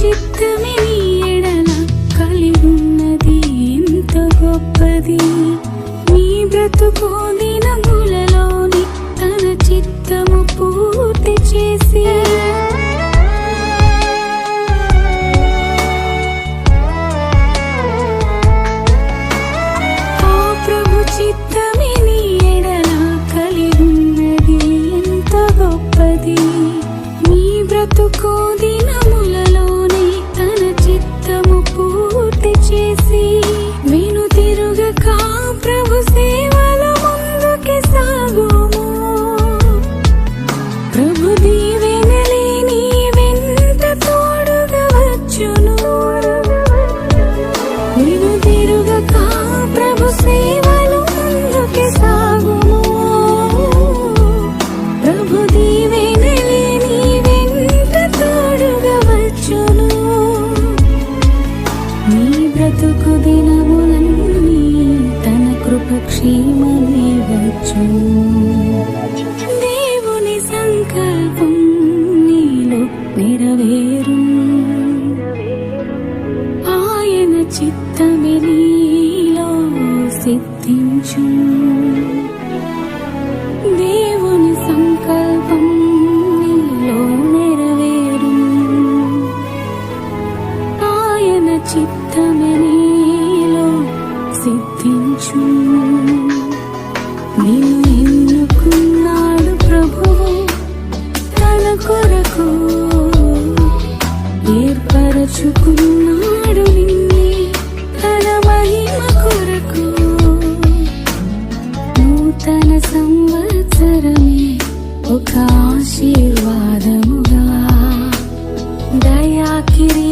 చిత్తమే నీ ఎడల కలిగున్నది. ఎంత గొప్పది. నీ బ్రతుకు దినములలోని వచ్చును విను తిరుగక ప్రభు సేవలు ముందుకి సాగుము. ప్రభు దీవెనలే నీ వెంట తోడుగా వచ్చును. నీ బ్రతుకు దినములన్నీ తన కృప క్షేమమే వచ్చును. దేవుని సంకల్పం నీలో నెరవేరు చిత్తమే నీలో సిద్ధించు. దేవుని సంకల్పం నీలో నెరవేరు. ఆయన చిత్తమే నీలో సిద్ధించు. నిన్ను ఎన్నుకున్నాడు ప్రభువు తన కొరకు. ఏర్పరచుకు సంవత్సరమే ఒక ఆశీర్వాదముగా. దయాకిరి